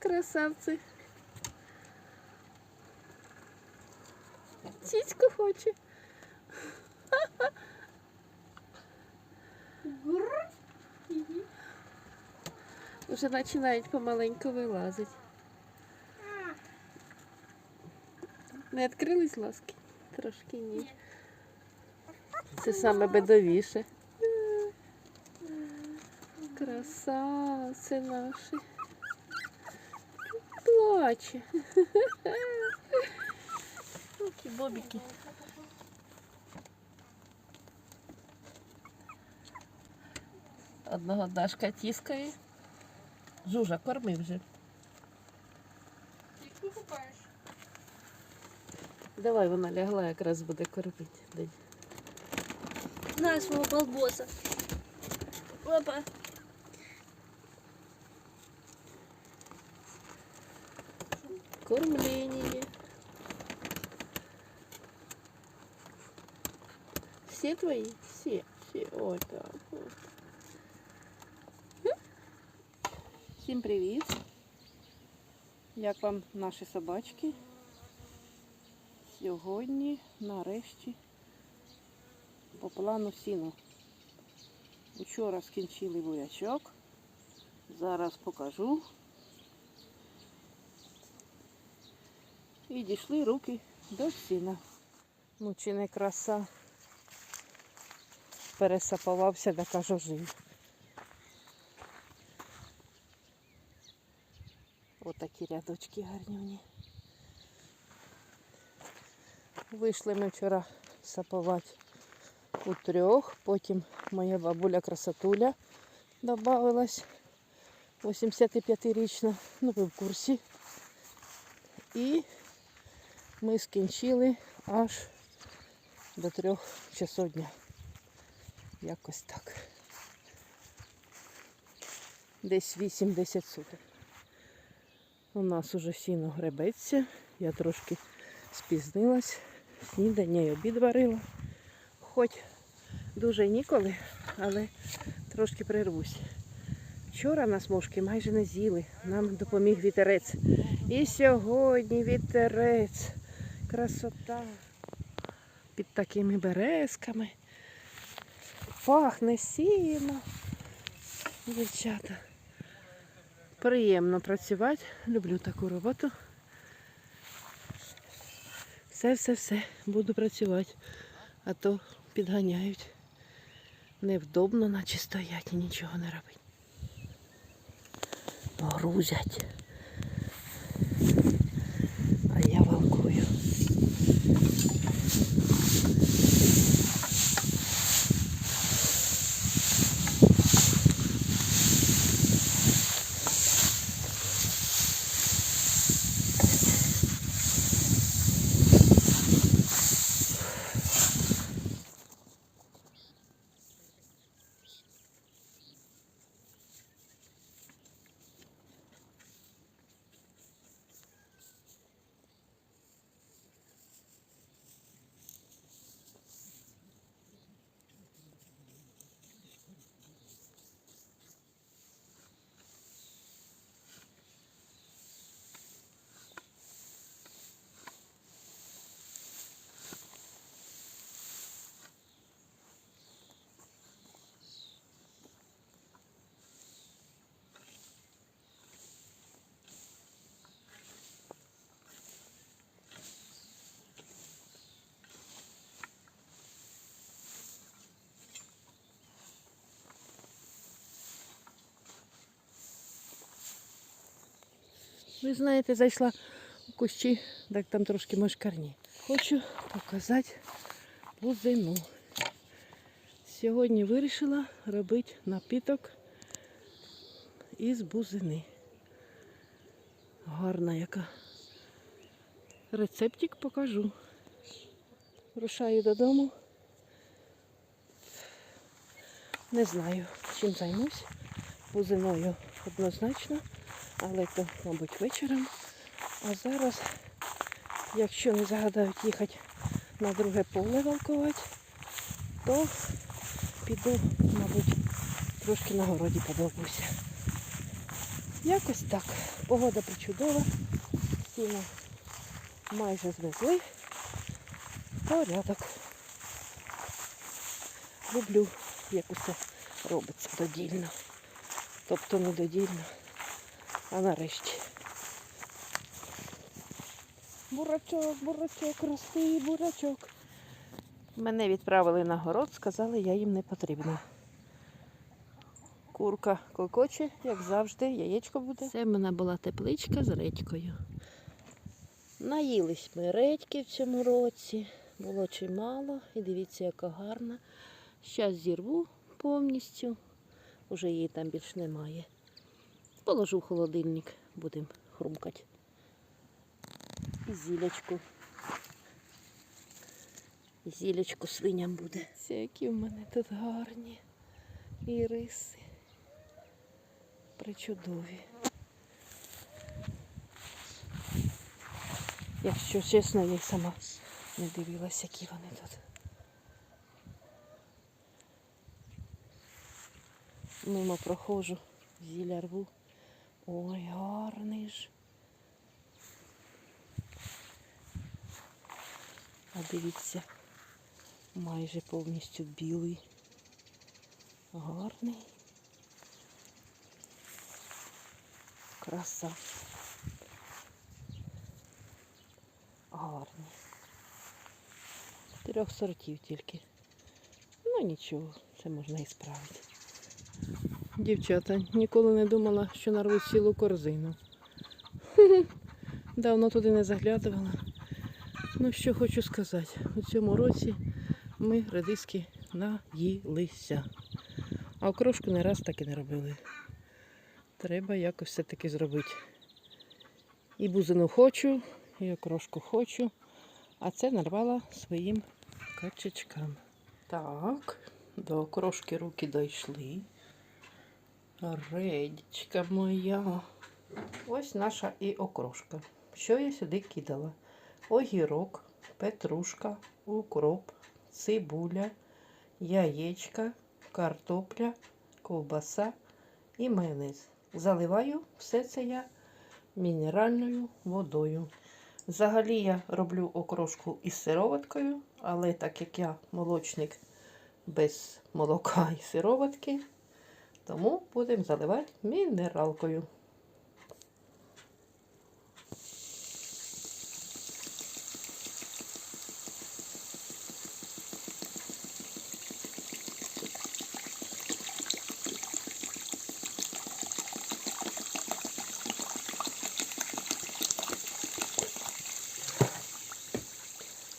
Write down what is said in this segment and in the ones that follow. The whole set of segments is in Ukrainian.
красавці. Сіську хоче. Уже починають помаленьку вилазити. Не відкрились ласки? Трошки ні. Це саме бедовіше. Красавці наші. Плаче. Такі бобіки. Одного Дашка тіскає. Жужа, корми вже. Давай вона лягла, якраз буде кормити. Дай. На свого балбоса. Опа. Все твои? Все. Все. Ой, так. Всім привіт. Як вам наші собачки? Сьогодні, нарешті, по плану сіну. Учора скінчили бурячок. Зараз покажу. І дійшли руки до сіна. Ну, чи не краса. Пересапавався, да кажу, жив. Отакі рядочки гарнівні. Вийшли ми вчора сапувати у трьох, потім моя бабуля красотуля додавалась. 85-річна, ну ви в курсі. І ми скінчили аж до трьох часов дня. Якось так. Десь 8-10 суток. У нас уже сіно гребеться. Я трошки спізнилась. Снідання й обід варила. Хоч дуже ніколи, але трошки прирвусь. Вчора нас мошки майже не з'їли. Нам допоміг вітерець. І сьогодні вітерець. Красота. Під такими березками. Пахне сіно. Дівчата. Приємно працювати. Люблю таку роботу. Все-все-все. Буду працювати. А то підганяють. Невдобно, наче стоять і нічого не робить. Грузять. А я валкую. Ви знаєте, зайшла у кущі, так там трошки мошкарні. Хочу показати бузину. Сьогодні вирішила робити напіток із бузини. Гарна яка. Рецептик покажу. Рушаю додому. Не знаю, чим займусь. Бузиною однозначно але то, мабуть, вечором. А зараз, якщо не загадають їхати на друге поле валкувати, то піду, мабуть, трошки на городі подобуся. Якось так. Погода причудова. Стіну майже звезли. Порядок. Люблю, як усе робиться додільно. Тобто не додільно, а нарешті. Бурачок, бурачок, рости, бурачок. Мене відправили на город, сказали, я їм не потрібна. Курка кокоче, як завжди, яєчко буде. Це в мене була тепличка з редькою. Наїлись ми редьки в цьому році. Було чимало. І дивіться, яка гарна. Зараз зірву повністю. Уже її там більш немає. Положу в холодильник, будемо хрумкати. І зілячку. І зілячку свиням буде. Це які в мене тут гарні. І риси. Причудові. Якщо чесно, я й сама не дивилась, які вони тут. Мимо проходжу, зілля рву. Ой, гарний ж. А дивіться, майже повністю білий. Гарний. Краса. Гарний. Трьох сортів тільки. Ну нічого, це можна і справити. Дівчата, ніколи не думала, що нарву цілу корзину. Давно туди не заглядувала. Ну, що хочу сказати, у цьому році ми редиски наїлися. А окрошку не раз так і не робили. Треба якось все-таки зробити. І бузину хочу, і окрошку хочу, а це нарвала своїм качечкам. Так, до окрошки руки дійшли. Редічка моя. Ось наша і окрошка. Що я сюди кидала? Огірок, петрушка, укроп, цибуля, яєчка, картопля, ковбаса і майонез. Заливаю все це я мінеральною водою. Взагалі я роблю окрошку із сироваткою, але так як я молочник без молока і сироватки, тому будемо заливати мінералкою.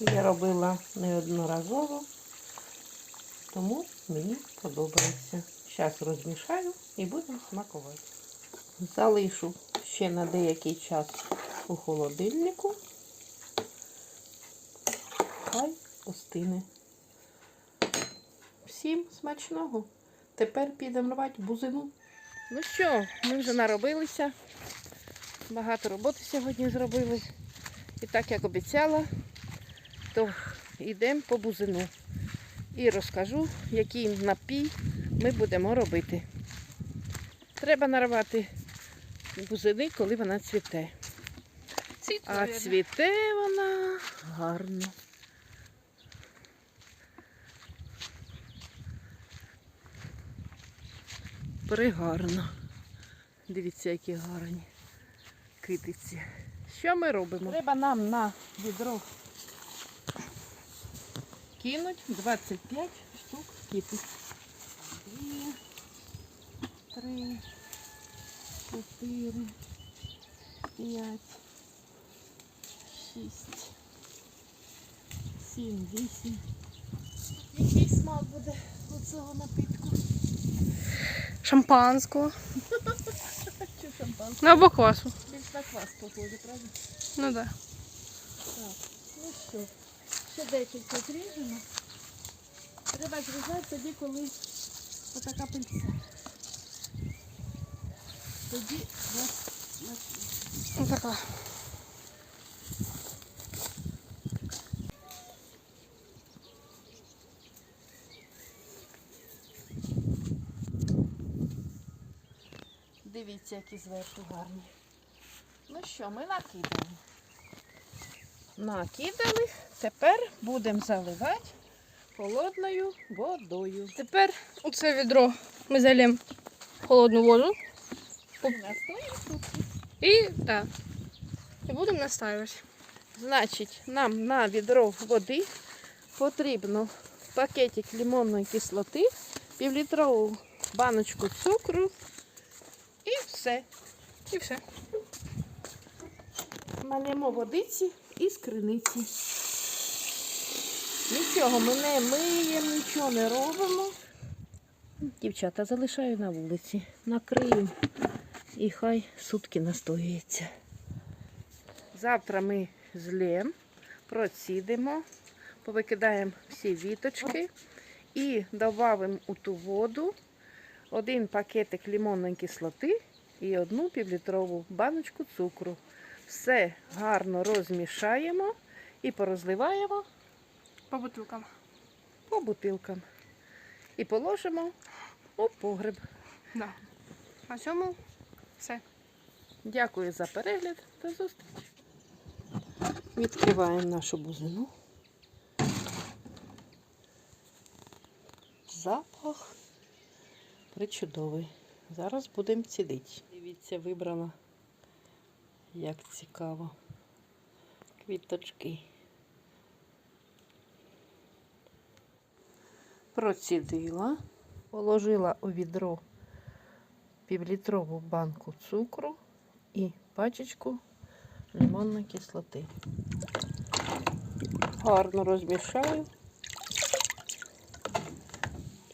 Я робила неодноразово, тому мені подобається. Зараз розмішаю і будемо смакувати. Залишу ще на деякий час у холодильнику. Хай остине. Всім смачного. Тепер підемо рвати бузину. Ну що, ми вже наробилися. Багато роботи сьогодні зробили. І так як обіцяла, то йдемо по бузину. І розкажу, який напій ми будемо робити. Треба нарвати бузини, коли вона цвіте. А цвіте вона гарно. Пригарно. Дивіться, які гарні китиці. Що ми робимо? Треба нам на відро кинуть 25 штук китиць. Три, чотири, п'ять, шість, сім, вісім. Який смак буде у цього напитку? Шампанського. Чи шампанське? Ну або квасу. Більш на квас похоже, правда? Ну так. Так, ну що, ще декілька зріжемо. Треба зрізати тоді, коли отака пильця. Тоді нас. Така. Дивіться. Які зверху гарні. Ну що, ми накидали. Накидали. Тепер будемо заливати холодною водою. Тепер у це відро ми залємо холодну воду. І, да, і будемо настаювати. Значить, нам на відро води потрібно пакетик лимонної кислоти, півлітрову баночку цукру і все. І все. Налємо водиці із криниці. Нічого ми не миємо, нічого не робимо. Дівчата залишаю на вулиці, накрию і хай сутки настоюється. Завтра ми злємо, процідимо, повикидаємо всі віточки і додамо у ту воду один пакетик лимонної кислоти і одну півлітрову баночку цукру. Все гарно розмішаємо і порозливаємо По бутилкам. по бутилкам. І положимо у погреб. Да. На цьому все. Дякую за перегляд та зустріч. Відкриваємо нашу бузину. Запах причудовий. Зараз будемо цідити. Дивіться, вибрала, як цікаво. Квіточки. Процідила, положила у відро півлітрову банку цукру і пачечку лимонної кислоти. Гарно розмішаю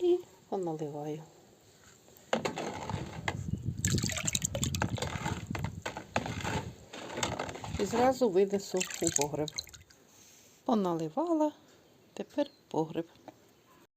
і поналиваю. І зразу винесу у погреб. Поналивала, тепер погреб.